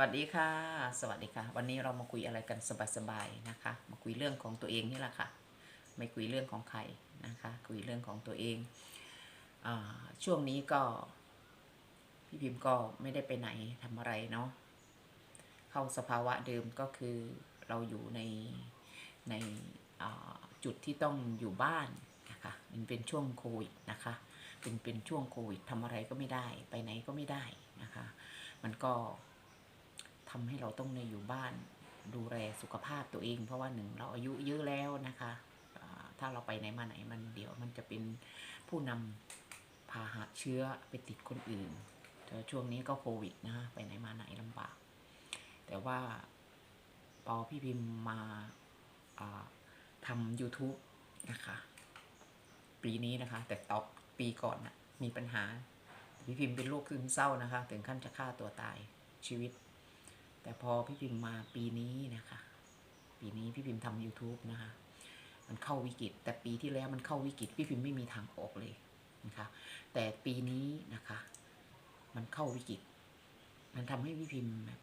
วัสดีค่ะ สวัสดีค่ะ วันนี้เรามาคุยอะไรกันสบายๆนะคะ มาคุยเรื่องของตัวเองนี่แหละค่ะ ไม่คุยเรื่องของใครนะคะ คุยเรื่องของตัวเองอช่วงนี้ก็พี่พิมพ์ก็ไม่ได้ไปไหนทำอะไรเนาะเข้าสภาวะเดิมก็คือเราอยู่ในในจุดที่ต้องอยู่บ้านนะคะมันเป็นช่วงโควิดนะคะ เป็นเป็นช่วงโควิดทำอะไรก็ไม่ได้ ไปไหนก็ไม่ได้นะคะ มันก็ ทำให้เราต้องในอยู่บ้าน ดูแลสุขภาพตัวเอง เพราะว่าหนึ่งเราอายุเยอะแล้วนะคะถ้าเราไปไหนมาไหนมันเดี๋ยวมันจะเป็นผู้นำพาหะเชื้อไปติดคนอื่นแต่ช่วงนี้ก็โควิดนะคะไปไหนมาไหนลำบาก แต่ว่าพอพี่พิมพ์มาทำ YouTube นะคะ ปีนี้นะคะ แต่ตอบปีก่อนนะมีปัญหา พี่พิมพ์เป็นโรคซึมเศร้านะคะ ถึงขั้นจะฆ่าตัวตายชีวิต แต่พอพี่พิมพ์มาปีนี้นะคะ ปีนี้พี่พิมพ์ทำ YouTube นะคะ มันเข้าวิกฤต แต่ปีที่แล้วมันเข้าวิกฤต พี่พิมพ์ไม่มีทางออกเลยนะคะ แต่ปีนี้นะคะ มันเข้าวิกฤต มันทำให้พี่พิมพ์แบบ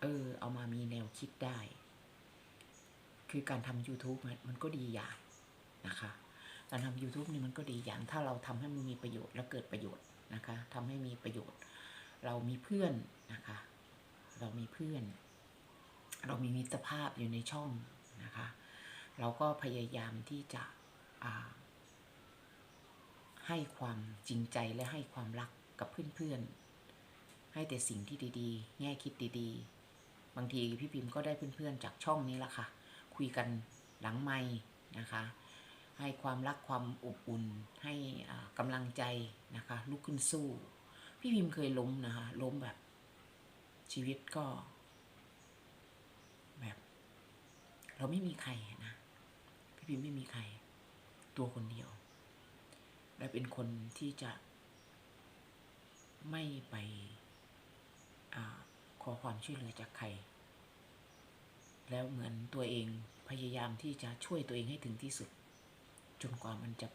เออ เอามามีแนวคิดได้ คือการทำ YouTube มันมันก็ดีอย่างนะคะการทำ YouTube นี่มันก็ดีอย่างถ้าเราทำให้มันมีประโยชน์และเกิดประโยชน์นะคะทำให้มีประโยชน์ เรามีเพื่อนนะคะ เรามีเพื่อน เรามีมิตรภาพอยู่ในช่องนะคะ เราก็พยายามที่จะให้ความจริงใจและให้ความรักกับเพื่อนๆ ให้แต่สิ่งที่ดีๆ แง่คิดดีๆ บางทีพี่พิมพ์ก็ได้เพื่อนๆ จากช่องนี้ละค่ะ คุยกันหลังไม้นะคะ ให้ความรักความอบอุ่น ให้กำลังใจนะคะ ลุกขึ้นสู้ พี่พิมพ์เคยล้มนะคะ ล้มแบบ ชีวิตก็ แบบ เราไม่มีใครนะพี่พิมไม่มีใคร ตัวคนเดียว และเป็นคนที่จะไม่ไปอขอความช่วยเหลือจากใคร แล้วเหมือนตัวเองพยายามที่จะช่วยตัวเองให้ถึงที่สุด จนกว่ามันจะ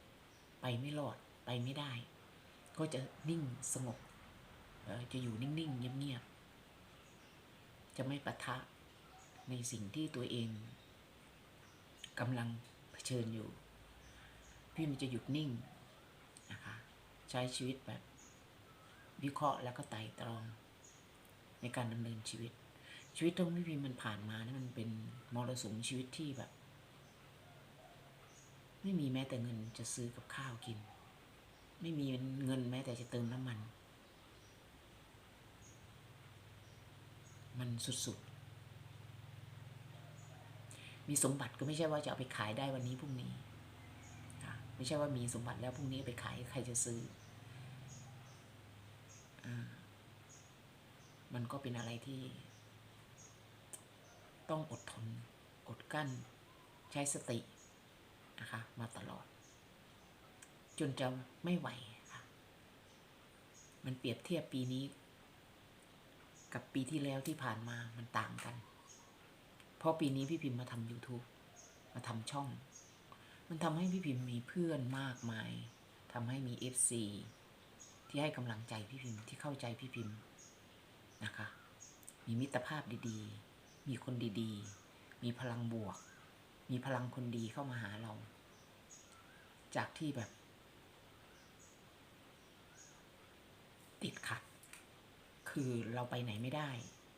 ไปไม่รอดไปไม่ได้ ก็จะนิ่งสงบจะอยู่นิ่งๆเงียบๆ จะไม่ปะทะในสิ่งที่ตัวเองกำลังเผชิญอยู่ พี่มันจะหยุดนิ่งนะคะใช้ชีวิตแบบวิเคราะห์แล้วก็ไต่ตรอง ในการดำเนินชีวิต ชีวิตที่พี่พิมมันผ่านมานี่มันเป็นมรสุมชีวิตที่แบบ ไม่มีแม้แต่เงินจะซื้อกับข้าวกิน ไม่มีเงินแม้แต่จะเติมน้ำมัน มันสุดๆ มีสมบัติก็ไม่ใช่ว่าจะเอาไปขายได้วันนี้พรุ่งนี้ค่ะไม่ใช่ว่ามีสมบัติแล้วพรุ่งนี้ไปขายใครจะซื้ออมันก็เป็นอะไรที่ ต้องอดทน อดกั้น ใช้สตินะคะ มาตลอด จนจะไม่ไหวค่ะ มันเปรียบเทียบปีนี้ กับปีที่แล้วที่ผ่านมามันต่างกัน เพราะปีนี้พี่พิมพ์มาทำ YouTube มาทำช่อง มันทำให้พี่พิมพ์มีเพื่อนมากมายทำให้มี FC ที่ให้กำลังใจพี่พิมพ์ที่เข้าใจพี่พิมพ์นะคะ มีมิตรภาพดีๆ มีคนดีๆ มีพลังบวก มีพลังคนดีเข้ามาหาเรา จากที่แบบ ติดขัด คือเราไปไหนไม่ได้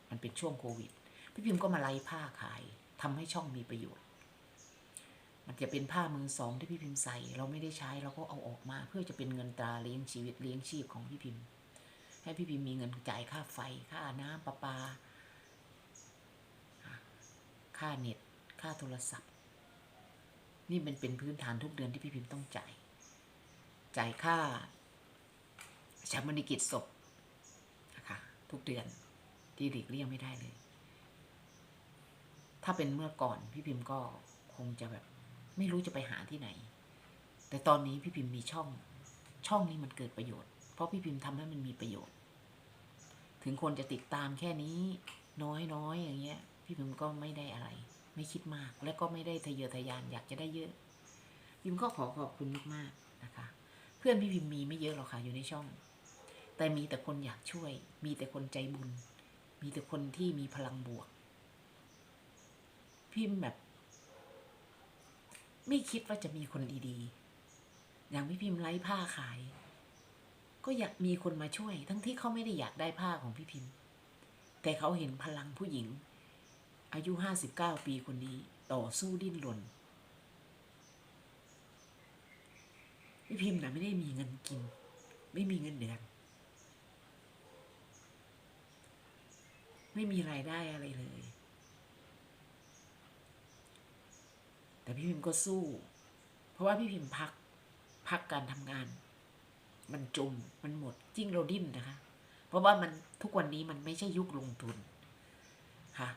มันเป็นช่วงโควิด พี่พิมพ์ก็มาไล่ผ้าขายทำให้ช่องมีประโยชน์ มันจะเป็นผ้ามือสองที่พี่พิมพ์ใส่ เราไม่ได้ใช้เราก็เอาออกมา เพื่อจะเป็นเงินตราเลี้ยงชีวิตเลี้ยงชีพของพี่พิมพ์ให้พี่พิมพ์มีเงินจ่ายค่าไฟ ค่าน้ำประปา ค่าเน็ต ค่าโทรศัพท์ นี่มันเป็นพื้นฐานทุกเดือนที่พี่พิมพ์ต้องจ่าย จ่ายค่าชาปนกิจศพ ทุกเดือน ที่หลีกเลี่ยงไม่ได้เลย ถ้าเป็นเมื่อก่อนพี่พิมพ์ก็คงจะแบบ ไม่รู้จะไปหาที่ไหน แต่ตอนนี้พี่พิมพ์มีช่อง ช่องนี้มันเกิดประโยชน์ เพราะพี่พิมพ์ทำให้มันมีประโยชน์ ถึงคนจะติดตามแค่นี้ น้อยน้อยๆอย่างเงี้ย พี่พิมพ์ก็ไม่ได้อะไร ไม่คิดมาก และก็ไม่ได้ทะเยอทะยานอยากจะได้เยอะพิมพ์ก็ขอขอบคุณมากๆนะคะ เพื่อนพี่พิมพ์มีไม่เยอะหรอกค่ะอยู่ในช่อง แต่มีแต่คนอยากช่วย มีแต่คนใจบุญ มีแต่คนที่มีพลังบวก พิมพ์แบบ ไม่คิดว่าจะมีคนดีๆ อย่างพี่พิมพ์ไร้ผ้าขาย ก็อยากมีคนมาช่วย ทั้งที่เขาไม่ได้อยากได้ผ้าของพี่พิมพ์ แต่เขาเห็นพลังผู้หญิง อายุห้าสิบเก้าปีคนนี้ต่อสู้ดิ้นรนพี่พิมพ์นะไม่ได้มีเงินกิน ไม่มีเงินเดือน ไม่มีรายได้อะไรเลย แต่พี่พิมพ์ก็สู้ เพราะว่าพี่พิมพ์พักพักการทำงาน มันจมมันหมดจริงเราดิ้นนะคะ เพราะว่ามันทุกวันนี้มันไม่ใช่ยุคลงทุนค่ะ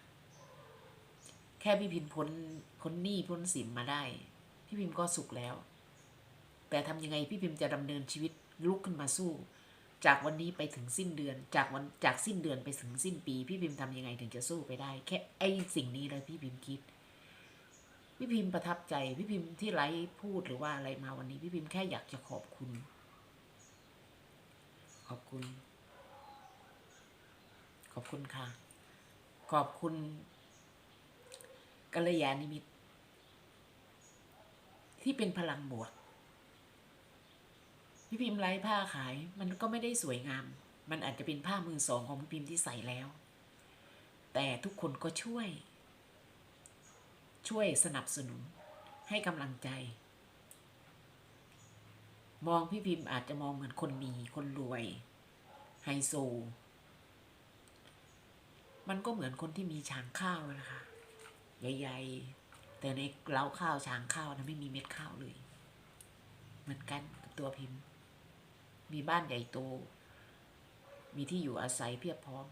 แค่พี่พิมพ์พ้นพ้นหนี้พ้นสินมาได้ พี่พิมพ์ก็สุขแล้ว แต่ทำยังไงพี่พิมพ์จะดำเนินชีวิตลุกขึ้นมาสู้ จากวันนี้ไปถึงสิ้นเดือน จากวันจากสิ้นเดือนไปถึงสิ้นปี พี่พิมพ์ทำยังไงถึงจะสู้ไปได้ แค่ไอ้สิ่งนี้เลยพี่พิมพ์คิด พี่พิมพ์ประทับใจ พี่พิมพ์ที่ไลฟ์พูดหรือว่าอะไรมาวันนี้ พี่พิมพ์แค่อยากจะขอบคุณ ขอบคุณ ขอบคุณค่ะ ขอบคุณกัลยาณมิตรที่เป็นพลังบวก พี่พิมพ์ไร้ผ้าขายมันก็ไม่ได้สวยงาม มันอาจจะเป็นผ้ามือสองของพี่พิมพ์ที่ใส่แล้ว แต่ทุกคนก็ช่วย ช่วยสนับสนุน ให้กำลังใจ มองพี่พิมพ์อาจจะมองเหมือนคนมีคนรวย ไฮโซ มันก็เหมือนคนที่มีชางข้าวนะคะใหญ่ๆแต่ในเล้าข้าวชางข้าวนะไม่มีเม็ดข้าวเลย เหมือนกันกับตัวพิมพ์ มีบ้านใหญ่โต มีที่อยู่อาศัยเพียบพร้อม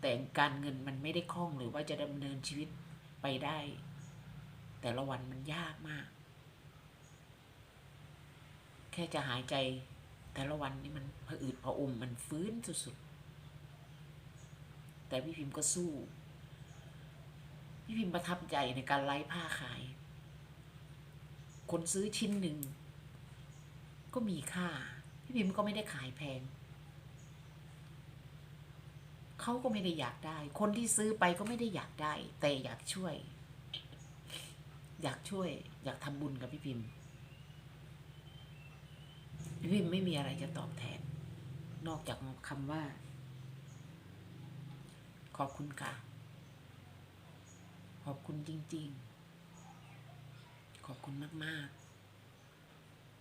แต่การเงินมันไม่ได้คล่องหรือว่าจะดำเนินชีวิตไปได้ แต่ละวันมันยากมาก แค่จะหายใจแต่ละวันนี่มันผะอืดผะอมมันฟื้นสุดๆ แต่พี่พิมพ์ก็สู้ พี่พิมพ์ประทับใจในการไล่ผ้าขาย คนซื้อชิ้นหนึ่ง ก็มีค่า พี่พิมพ์ก็ไม่ได้ขายแพง เขาก็ไม่ได้อยากได้ คนที่ซื้อไปก็ไม่ได้อยากได้ แต่อยากช่วย อยากช่วย อยากทำบุญกับพี่พิมพ์ พี่พิมพ์ไม่มีอะไรจะตอบแทน นอกจากคำว่า ขอบคุณค่ะ ขอบคุณจริง ๆ ขอบคุณมาก ๆ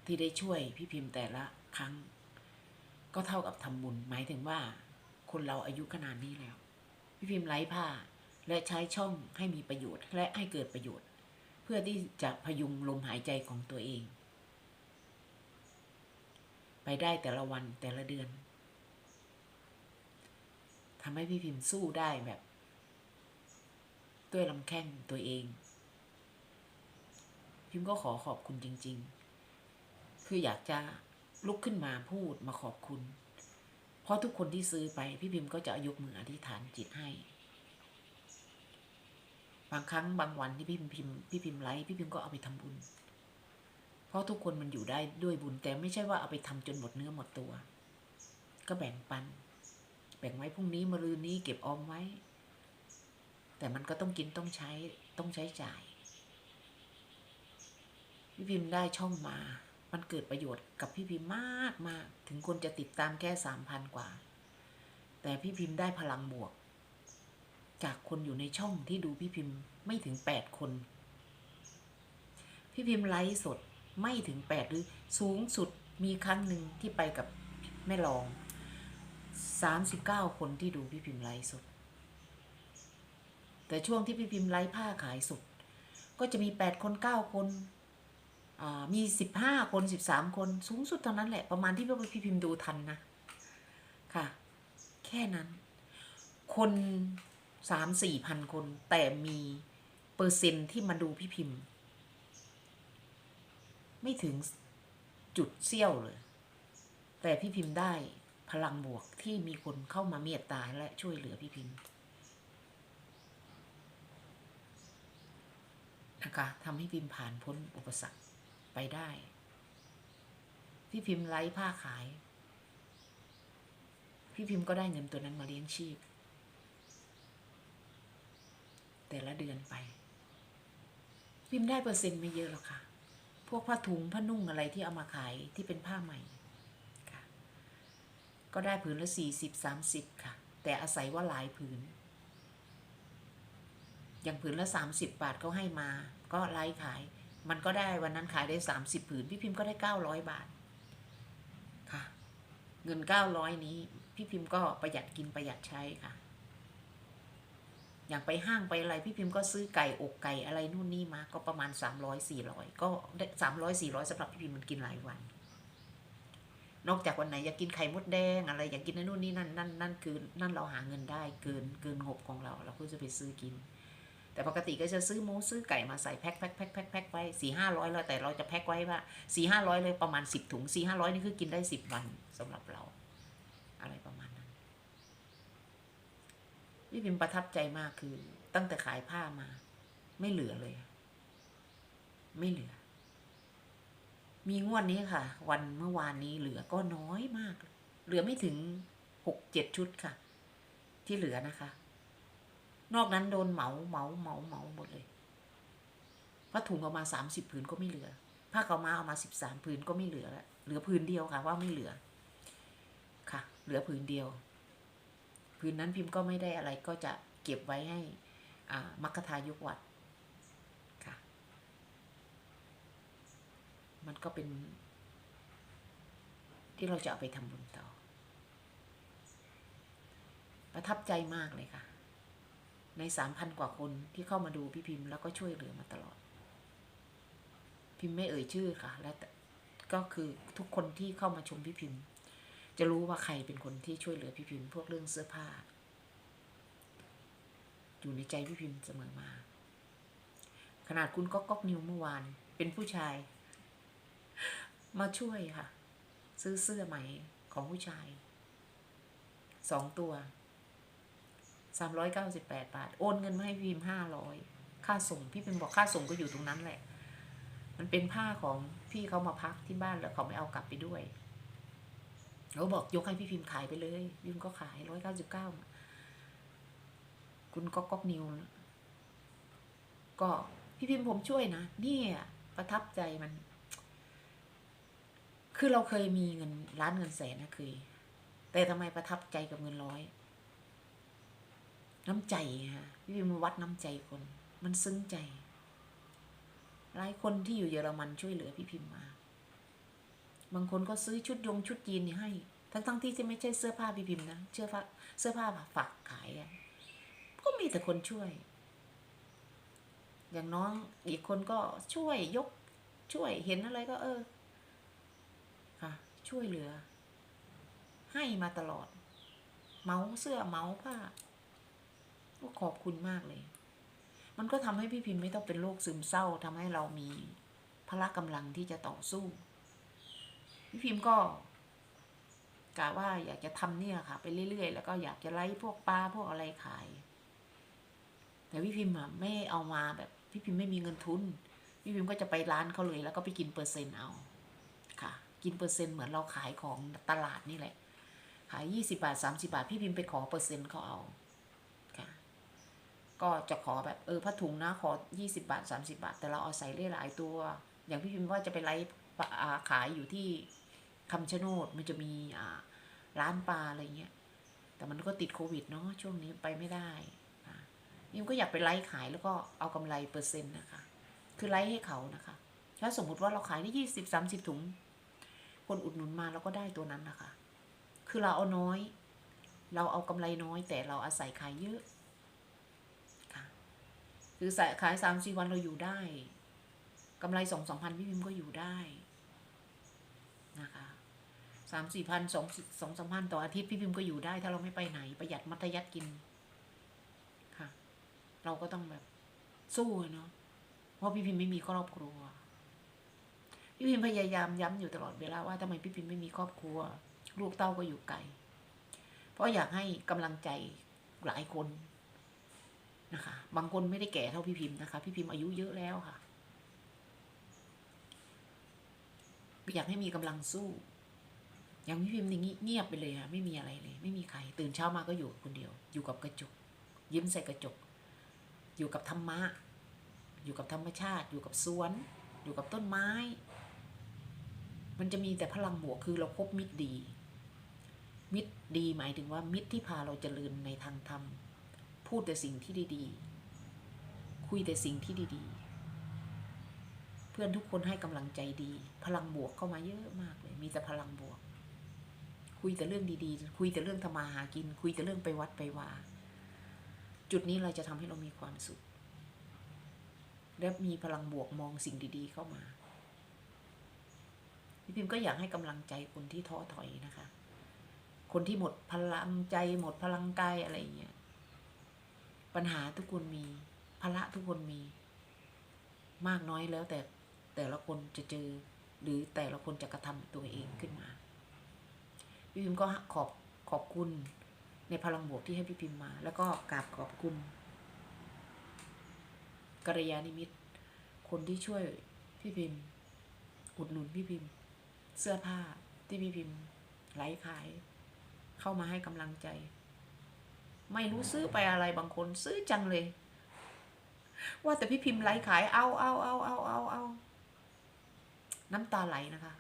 ที่ได้ช่วยพี่พิมพ์แต่ละครั้ง ก็เท่ากับทำบุญหมายถึงว่า คนเราอายุขนาดนี้แล้ว พี่พิมพ์ไร้ผ้าและใช้ช่องให้มีประโยชน์ และให้เกิดประโยชน์ เพื่อที่จะพยุงลมหายใจของตัวเอง ไปได้แต่ละวันแต่ละเดือนทำให้พี่พิมพ์สู้ได้แบบด้วยลำแข้งตัวเอง พิมพ์ก็ขอขอบคุณจริง ๆ คืออยากจะลุกขึ้นมาพูดมาขอบคุณ เพราะทุกคนที่ซื้อไป พี่พิมพ์ก็จะยกมืออธิษฐานจิตให้ บางครั้งบางวันที่พี่พิมพ์พิมพ์พี่พิมพ์ไลฟ์พี่พิมพ์ก็เอาไปทำบุญ เพราะทุกคนมันอยู่ได้ด้วยบุญแต่ไม่ใช่ว่าเอาไปทำจนหมดเนื้อหมดตัว ก็แบ่งปัน แบ่งไว้พรุ่งนี้มะรืนนี้เก็บออมไว้ แต่มันก็ต้องกินต้องใช้ต้องใช้จ่าย พี่พิมพ์ได้ช่องมา มันเกิดประโยชน์กับพี่พิมพ์มากมากถึงคนจะติดตามแค่สามพันกว่า แต่พี่พิมพ์ได้พลังบวก จากคนอยู่ในช่องที่ดูพี่พิมพ์ไม่ถึงแปดคน พี่พิมพ์ไลฟ์สดไม่ถึงแปดหรือสูงสุดมีครั้งหนึ่งที่ไปกับแม่รองสามสิบเก้าคนที่ดูพี่พิมพ์ไลฟ์สด แต่ช่วงที่พี่พิมพ์ไลฟ์ผ้าขายสดก็จะมีแปดคนเก้าคน มีสิบห้าคนสิบสามคนสูงสุดเท่านั้นแหละประมาณที่พี่พิมพ์ดูทันนะ ค่ะ แค่นั้น คนสามสี่พันคน แต่มีเปอร์เซ็นที่มาดูพี่พิมพ์ ไม่ถึงจุดเสี้ยวเลย แต่พี่พิมพ์ได้พลังบวกที่มีคนเข้ามาเมตตาและช่วยเหลือพี่พิมพ์นะคะทำให้พิมพ์ผ่านพ้นอุปสรรค ไปได้ พี่พิมพ์ไร้ผ้าขาย พี่พิมพ์ก็ได้เงินตัวนั้นมาเลี้ยงชีพ แต่ละเดือนไป พิมพ์ได้เปอร์เซ็นต์ไม่เยอะหรอกค่ะ พวกผ้าถุงผ้านุ่งอะไรที่เอามาขายที่เป็นผ้าใหม่ค่ะ ก็ได้ผืนละสี่สิบสามสิบค่ะ แต่อาศัยว่าหลายผืนอย่างผืนละสามสิบบาทเขาให้มา ก็ไล่ขาย มันก็ได้วันนั้นขายได้สามสิบผืน พี่พิมพ์ก็ได้เก้าร้อยบาท ค่ะ เงินเก้าร้อยนี้ พี่พิมพ์ก็ประหยัดกินประหยัดใช้ค่ะ อย่างไปห้างไปอะไร พี่พิมพ์ก็ซื้อไก่อกไก่อะไรนู่นนี่มา ก็ประมาณสามร้อยสี่ร้อยก็ได้สามร้อยสี่ร้อยสำหรับพี่พิมพ์มันกินหลายวัน นอกจากวันไหนอยากกินไข่มดแดงอะไรอยากกินนู่นนี่นั่นนั่นนั่นคือนั่นเราหาเงินได้เกินเกินงบของเราเราก็จะไปซื้อกิน แต่ปกติก็จะซื้อหมูซื้อไก่มาใส่แพ็คแพ็คแพ็คแพ็คแพ็คไว้สี่ห้าร้อยแล้วแต่เราจะแพ็คไว้ว่าสี่ห้าร้อยเลยประมาณสิบถุงสี่ห้าร้อยนี่คือกินได้สิบวันสำหรับเรา อะไรประมาณนั้นพี่พิมประทับใจมากคือ ตั้งแต่ขายผ้ามา ไม่เหลือเลย ไม่เหลือ มีงวดนี้ค่ะ วันเมื่อวานนี้เหลือก็น้อยมาก เหลือไม่ถึงหกเจ็ดชุดค่ะ ที่เหลือนะคะ นอกนั้นโดนเหมาเหมาเหมาเหมาหมดเลยผ้าถุงเอามาสามสิบผืนก็ไม่เหลือ ผ้าขาวมาเอามาสิบสามผืนก็ไม่เหลือแล้วเหลือผืนเดียวค่ะ ว่าไม่เหลือ ค่ะ เหลือผืนเดียว ผืนนั้นพิมพ์ก็ไม่ได้อะไรก็จะเก็บไว้ให้มัคคทายกวัดค่ะ มันก็เป็น ที่เราจะเอาไปทำบุญต่อ ประทับใจมากเลยค่ะ ในสามพันกว่าคนที่เข้ามาดูพี่พิมพ์แล้วก็ช่วยเหลือมาตลอด พิมพ์ไม่เอ่ยชื่อค่ะ และก็คือทุกคนที่เข้ามาชมพี่พิมพ์ จะรู้ว่าใครเป็นคนที่ช่วยเหลือพี่พิมพ์ พวกเรื่องเสื้อผ้า อยู่ในใจพี่พิมพ์เสมอมา ขนาดคุณก็ก๊อกนิวเมื่อวาน เป็นผู้ชาย มาช่วยค่ะ ซื้อเสื้อใหม่ของผู้ชายสองตัว สามร้อยเก้าสิบแปดบาท โอนเงินมาให้พิมพ์ห้าร้อยค่าส่งพี่พิมพ์บอกค่าส่งก็อยู่ตรงนั้นแหละ มันเป็นผ้าของพี่เขามาพักที่บ้านแล้วเขาไม่เอากลับไปด้วยเขาบอกยกให้พี่พิมพ์ขายไปเลยพิมพ์ก็ขายร้อยเก้าสิบเก้าคุณก็ก๊อกนิวก็พี่พิมพ์ผมช่วยนะเนี่ยประทับใจมัน คือเราเคยมีเงินล้านเงินแสนนะเคยแต่ทำไมประทับใจกับเงินร้อย น้ำใจฮะพี่พิมวัดน้ำใจคน มันซึ้งใจ หลายคนที่อยู่เยอรมันช่วยเหลือพี่พิมมา บางคนก็ซื้อชุดยงชุดยีนี่ให้ ทั้งทั้งที่ไม่ใช่เสื้อผ้าพี่พิมนะเสื้อผ้าเสื้อผ้าฝากขายอะก็มีแต่คนช่วย อย่างน้องอีกคนก็ช่วยยกช่วยเห็นอะไรก็เออ ค่ะ ช่วยเหลือ ให้มาตลอด เมาเสื้อเมาผ้า ขอบคุณมากเลย มันก็ทำให้พี่พิมพ์ไม่ต้องเป็นโรคซึมเศร้าทำให้เรามีพละกำลังที่จะต่อสู้ พี่พิมพ์ก็กะว่าอยากจะทำเนี่ยค่ะ ไปเรื่อยๆ แล้วก็อยากจะไล่พวกปลาพวกอะไรขาย แต่พี่พิมพ์อะไม่เอามาแบบพี่พิมพ์ไม่มีเงินทุน พี่พิมพ์ก็จะไปร้านเขาเลย แล้วก็ไปกินเปอร์เซ็นต์เอาค่ะ กินเปอร์เซ็นต์เหมือนเราขายของตลาดนี่แหละขายยี่สิบาทสามสิบาท พี่พิมพ์ไปขอเปอร์เซ็นต์เขาเอา ก็จะขอแบบเออผ้าถุงนะขอยี่สิบาทสามสิบาท แต่เราเอาใส่เล่หลายตัว อย่างพี่พิมพ์ว่าจะไปไลฟ์ขายอยู่ที่คำชะโนดมันจะมีอ่าร้านปลาอะไรเงี้ย แต่มันก็ติดโควิดเนาะช่วงนี้ไปไม่ได้อะพิมก็อยากไปไลฟ์ขายแล้วก็เอากำไรเปอร์เซ็นต์นะคะ คือไลฟ์ให้เขานะคะ ถ้าสมมุติว่าเราขายได้ยี่สิบสามสิบถุง คนอุดหนุนมาเราก็ได้ตัวนั้นนะคะ คือเราเอาน้อย เราเอากำไรน้อยแต่เราอาศัยขายเยอะ คือสายขายสามสี่วันเราอยู่ได้กำไรสองสองพันพี่พิมพ์ก็อยู่ได้นะคะสามสี่พันสองสองสามพันต่ออาทิตย์พี่พิมพ์ก็อยู่ได้ ถ้าเราไม่ไปไหนประหยัดมัธยัติกินค่ะ เราก็ต้องแบบสู้เนาะเพราะพี่พิมพ์ไม่มีครอบครัว พี่พิมพ์พยายามย้ำอยู่ตลอดเวลาว่าทำไมพี่พิมพ์ไม่มีครอบครัว ลูกเต้าก็อยู่ไกลเพราะอยากให้กำลังใจหลายคน นะคะ บางคนไม่ได้แก่เท่าพี่พิมพ์นะคะ พี่พิมพ์อายุเยอะแล้วค่ะ อยากให้มีกำลังสู้ อย่างพี่พิมพ์นี่เงียบไปเลยค่ะ ไม่มีอะไรเลย ไม่มีใคร ตื่นเช้ามาก็อยู่คนเดียว อยู่กับกระจก ยิ้มใส่กระจก อยู่กับธรรมะ อยู่กับธรรมชาติ อยู่กับสวน อยู่กับต้นไม้ มันจะมีแต่พลังบวกคือเราพบมิตรดี มิตรดีหมายถึงว่ามิตรที่พาเราเจริญในทางธรรม พูดแต่สิ่งที่ดีๆ คุยแต่สิ่งที่ดีๆ เพื่อนทุกคนให้กำลังใจดี พลังบวกเข้ามาเยอะมากเลย มีแต่พลังบวก คุยแต่เรื่องดีๆ คุยแต่เรื่องทำมาหากิน คุยแต่เรื่องไปวัดไปวาจุดนี้เราจะทำให้เรามีความสุข และมีพลังบวกมองสิ่งดีๆ เข้ามาพี่พิมก็อยากให้กำลังใจคนที่ท้อถอยนะคะ คนที่หมดพลังใจหมดพลังกายอะไรอย่างเงี้ย ปัญหาทุกคนมีภาระทุกคนมี มากน้อยแล้วแต่แต่ละคนจะเจอ หรือแต่ละคนจะกระทำตัวเองขึ้นมาพี่พิมก็ขอบขอบคุณในพลังบวกที่ให้พี่พิมมา แล้วก็กราบขอบคุณกัลยาณมิตร คนที่ช่วยพี่พิมพ์ อุดหนุนพี่พิมพ์ เสื้อผ้าที่พี่พิมพ์ไลฟ์ขาย เข้ามาให้กำลังใจ ไม่รู้ซื้อไปอะไรบางคนซื้อจังเลย ว่าแต่พี่พิมพ์ไลฟ์ขายเอาเอาเอาเอาเอาเอาน้ำตาไหลนะคะ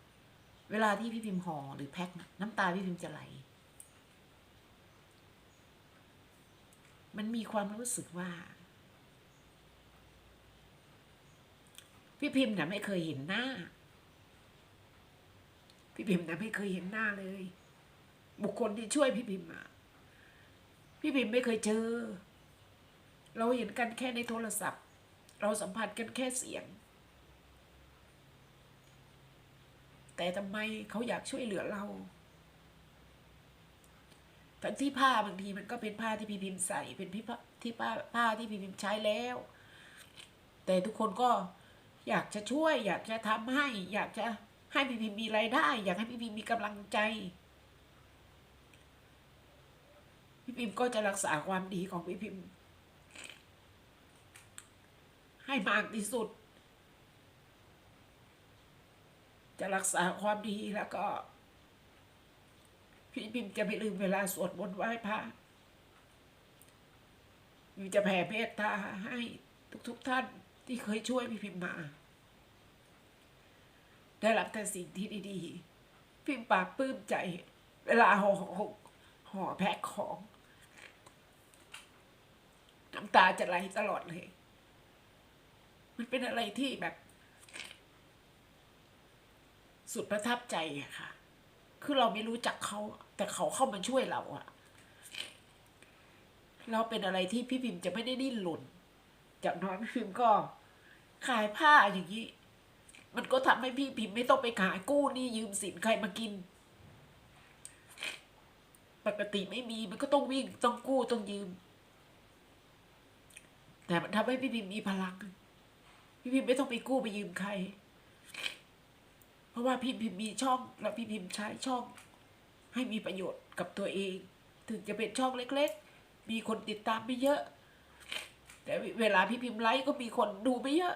เวลาที่พี่พิมพ์ห่อหรือแพ็คนะน้ำตาพี่พิมพ์จะไหล มันมีความรู้สึกว่า พี่พิมพ์น่ะไม่เคยเห็นหน้า พี่พิมพ์น่ะไม่เคยเห็นหน้าเลย บุคคลที่ช่วยพี่พิมพ์อะ พี่พิมไม่เคยเจอ เราเห็นกันแค่ในโทรศัพท์ เราสัมผัสกันแค่เสียง แต่ทำไมเขาอยากช่วยเหลือเราทั้งที่ผ้าบางทีมันก็เป็นผ้าที่พี่พิมพ์ใส่เป็นพี่ผ้าที่ผ้าผ้าที่พี่พิมพ์ใช้แล้ว แต่ทุกคนก็อยากจะช่วย อยากจะทำให้ อยากจะให้พี่พิมพ์มีรายได้ อยากให้พี่พิมพ์มีกำลังใจ พี่พิมพ์ก็จะรักษาความดีของพี่พิมพ์ ให้มากที่สุด จะรักษาความดีแล้วก็ พี่พิมพ์จะไม่ลืมเวลาสวดมนต์ไหว้พระพิมจะแผ่เมตตาให้ทุกๆทท่านที่เคยช่วยพี่พิมพ์มา ได้รับแต่สิ่งที่ดีๆ พิมพ์ปากปลื้มใจ เวลาห่อห่อห่อแพ็คของ น้ำตาจะไหลตลอดเลย มันเป็นอะไรที่แบบ สุดประทับใจอะค่ะ คือเราไม่รู้จักเขา แต่เขาเข้ามาช่วยเราอะเราเป็นอะไรที่พี่พิมพ์จะไม่ได้ดิ้นหล่นจากน้อยพี่พิมพ์ก็ ขายผ้าอย่างนี้ มันก็ทำให้พี่พิมพ์ไม่ต้องไปขายกู้นี่ยืมสินใครมากิน ปกติไม่มีมันก็ต้องวิ่งต้องกู้ต้องยืม แต่มันทำให้พี่พิมมีพลัง พี่พิมไม่ต้องไปกู้ไปยืมใคร เพราะว่าพี่พิมมีช่องแล้วพี่พิมใช้ช่อง ให้มีประโยชน์กับตัวเอง ถึงจะเป็นช่องเล็ก ๆ มีคนติดตามไม่เยอะ แต่เวลาพี่พิมไลฟ์ก็มีคนดูไม่เยอะ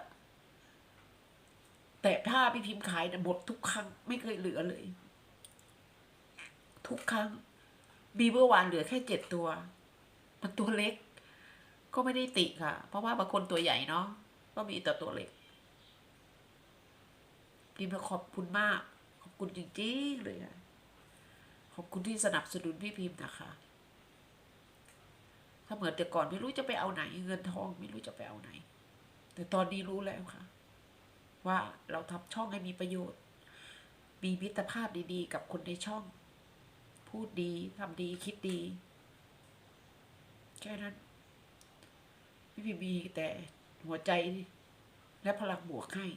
แต่ถ้าพี่พิมขายนะหมดทุกครั้งไม่เคยเหลือเลย ทุกครั้งบีเบอร์วานเหลือแค่เจ็ดตัว มันตัวเล็ก ก็ไม่ได้ติค่ะ เพราะว่าบางคนตัวใหญ่เนาะก็มีแต่ตัวเล็กพิมพ์ขอบคุณมาก ขอบคุณจริงๆเลยอะขอบคุณที่สนับสนุนพี่พิมพ์นะคะ ถ้าเหมือนแต่ก่อนไม่รู้จะไปเอาไหน เงินทองไม่รู้จะไปเอาไหน แต่ตอนนี้รู้แล้วค่ะ ว่าเราทำช่องให้มีประโยชน์ มีมิตรภาพดีๆ กับคนในช่อง พูดดีทำดีคิดดีแค่นั้น พี่พิมมีแต่หัวใจและพลังบวกให้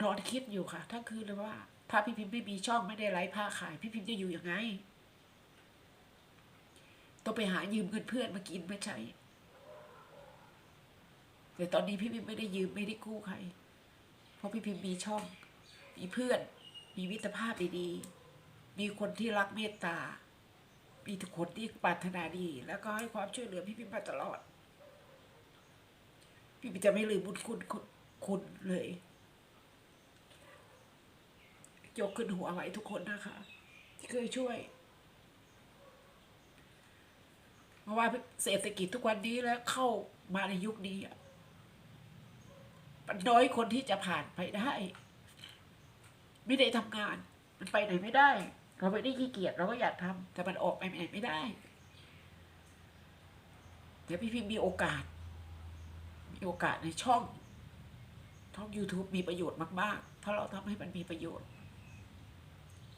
นอนคิดอยู่ค่ะ ทั้งคืนเลยว่า ถ้าพี่พิมพ์ไม่มีช่องไม่ได้ไลฟ์ผ้าขาย พี่พิมพ์จะอยู่ยังไง ต้องไปหายืมเงินเพื่อนมากินมาใช้แต่ตอนนี้พี่พิมพ์ไม่ได้ยืมไม่ได้กู้ใคร เพราะพี่พิมพ์มีช่อง มีเพื่อน มีมิตรภาพดีๆ มีคนที่รักเมตตา มีทุกคนที่ปรารถนาดี แล้วก็ให้ความช่วยเหลือพี่พิมพ์มาตลอด พี่พิมพ์จะไม่ลืมบุญคุณคุณเลยยกขึ้นหัวไว้ทุกคนนะคะ ที่เคยช่วย เพราะว่าเศรษฐกิจทุกวันนี้แล้วเข้ามาในยุคนี้มันน้อยคนที่จะผ่านไปได้ ไม่ได้ทำงาน มันไปไหนไม่ได้ เราไม่ได้ขี้เกียจเราก็อยากทำแต่มันออกไปไหนไม่ได้แต่พี่พิมมีโอกาส มีโอกาสในช่องช่อง YouTube มีประโยชน์มากๆ ถ้าเราทำให้มันมีประโยชน์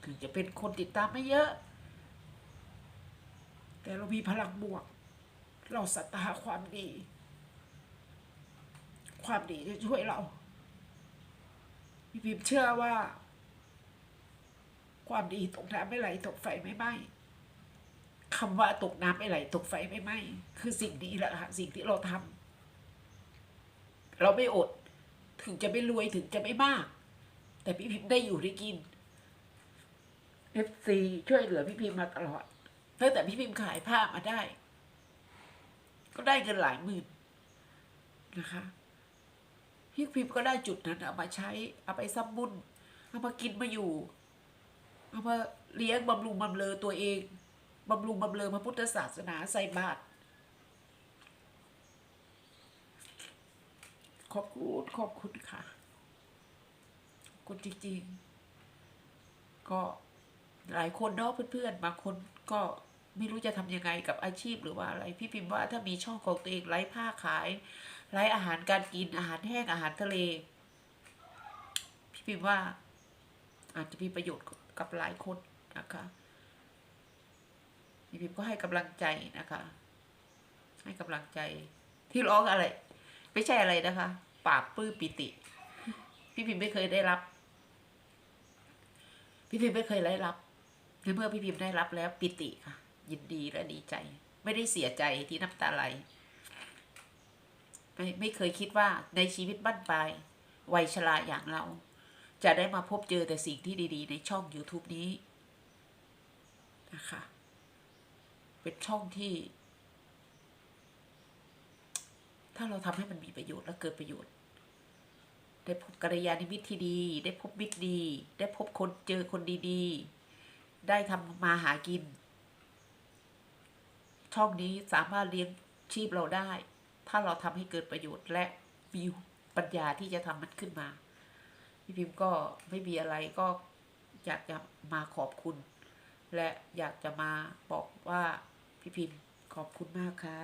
ถึงจะเป็นคนติดตามไม่เยอะ แต่เรามีพลังบวก เราศรัทธาความดี ความดีจะช่วยเรา พี่พิมเชื่อว่า ความดีตกน้ำไม่ไหลตกไฟไม่ไหม้คำว่าตกน้ำไม่ไหลตกไฟไม่ไหม้คือสิ่งนี้แหละค่ะสิ่งที่เราทำเราไม่อด ถึงจะไม่รวยถึงจะไม่มาก แต่พี่พิมพ์ได้อยู่ได้กินเอฟซีช่วยเหลือพี่พิมพ์มาตลอดตั้งแต่พี่พิมพ์ขายผ้ามาได้ ก็ได้เงินหลายหมื่นนะคะพี่พิมพ์ก็ได้จุดนั้นเอามาใช้เอาไปซับบุญเอามากินมาอยู่ เอามาเลี้ยงบำรุงบำเรอตัวเองบำรุงบำเรอพระพุทธศาสนาใส่บาตรขอบคุณขอบคุณค่ะขอบคุณจริงๆ ก็หลายคนเนาะเพื่อนๆบางคนก็ไม่รู้จะทำยังไงกับอาชีพหรือว่าอะไร พี่พิมพ์ว่าถ้ามีช่องของตัวเองไร้ผ้าขายไร้อาหารการกินอาหารแห้งอาหารทะเล พี่พิมพ์ว่าอาจจะมีประโยชน์ กับหลายคนนะคะพี่พิมก็ให้กำลังใจนะคะ ให้กำลังใจที่ร้องอะไร ไม่ใช่อะไรนะคะปราบปลื้มปิติ พี่พิมไม่เคยได้รับ พี่พิมไม่เคยได้รับในเมื่อพี่พิมได้รับแล้วปิติค่ะ ยินดีและดีใจ ไม่ได้เสียใจที่น้ำตาไหลไม่ไม่เคยคิดว่าในชีวิตบ้านปลายวัยชราอย่างเรา จะได้มาพบเจอแต่สิ่งที่ดีๆ ในช่อง YouTube นี้นะคะ เป็นช่องที่ ถ้าเราทำให้มันมีประโยชน์และเกิดประโยชน์ ได้พบกัลยาณมิตรที่ดี ได้พบมิตรดี ได้พบคนเจอคนดีๆ ได้ทำมาหากิน ช่องนี้สามารถเลี้ยงชีพเราได้ ถ้าเราทำให้เกิดประโยชน์และมีปัญญาที่จะทำมันขึ้นมา พี่พิมพ์ก็ไม่มีอะไรก็อยากจะมาขอบคุณ และอยากจะมาบอกว่าพี่พิมพ์ขอบคุณมากค่ะ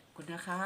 ขอบคุณนะคะ